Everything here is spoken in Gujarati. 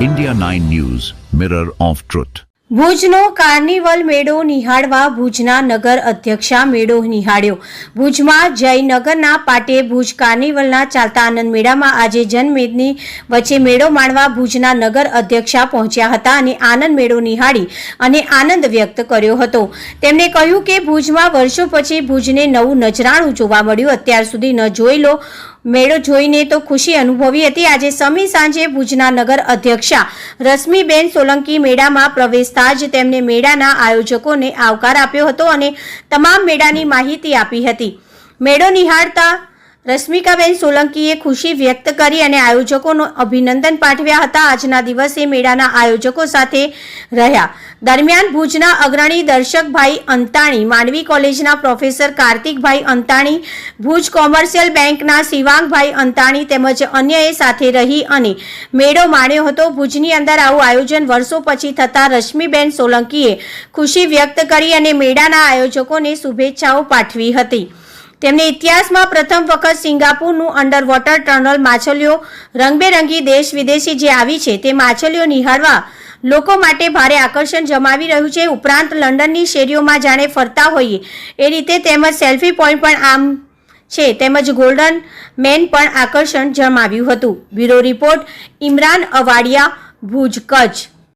India 9 News, Mirror of Truth. ભુજનો કાર્નિવલ મેળો નિહાળવા ભુજના નગર અધ્યક્ષા મેળો નિહાળ્યો. ભુજમાં જયનગરના પાટે ભુજ કાર્નિવલના ચાલતા આનંદ મેળામાં આજે જનમેદની વચ્ચે મેળો માણવા ભુજના નગર અધ્યક્ષા પહોંચ્યા હતા અને આનંદ મેળો નિહાળી અને આનંદ વ્યક્ત કર્યો હતો. તેમણે કહ્યું કે ભુજમાં વર્ષો પછી ભુજને નવું નજરાણું જોવા મળ્યું. અત્યાર સુધી ન જોઈ લો મેળો જોઈને તો ખુશી અનુભવી હતી. આજે સમી સાંજે ભુજના નગર અધ્યક્ષા રશ્મિબેન સોલંકી મેળામાં પ્રવેશતા જ તેમને મેળાના આયોજકોને આવકાર આપ્યો હતો અને તમામ મેળાની માહિતી આપી હતી. મેળો નિહાળતા રશ્મિકાબેન સોલંકીએ ખુશી વ્યક્ત કરી અને આયોજકોનું અભિનંદન પાઠવ્યા હતા. આજના દિવસે મેળાના આયોજકો સાથે રહ્યા. દરમિયાન ભુજના અગ્રણી દર્શકભાઈ અંતાણી, માંડવી કોલેજના પ્રોફેસર કાર્તિકભાઈ અંતાણી, ભુજ કોમર્શિયલ બેંકના શિવાંગભાઈ અંતાણી તેમજ અન્યએ સાથે રહી અને મેળો માણ્યો હતો. ભુજની અંદર આવું આયોજન વર્ષો પછી થતા રશ્મિબેન સોલંકીએ ખુશી વ્યક્ત કરી અને મેળાના આયોજકોને શુભેચ્છાઓ પાઠવી હતી. તેમણે ઇતિહાસમાં પ્રથમ વખત સિંગાપુરનું અંડર વોટર ટનલ માછલીઓ રંગબેરંગી દેશ વિદેશી જે આવી છે તે માછલીઓ નિહાળવા લોકો માટે ભારે આકર્ષણ જમાવી રહ્યું છે. ઉપરાંત લંડનની શેરીઓમાં જાણે ફરતા હોઈએ એ રીતે તેમજ સેલ્ફી પોઈન્ટ પણ આમ છે. તેમજ ગોલ્ડન મેન પણ આકર્ષણ જમાવ્યું હતું. Bureau report, Imran Awadiya, Bhuj, Kutch.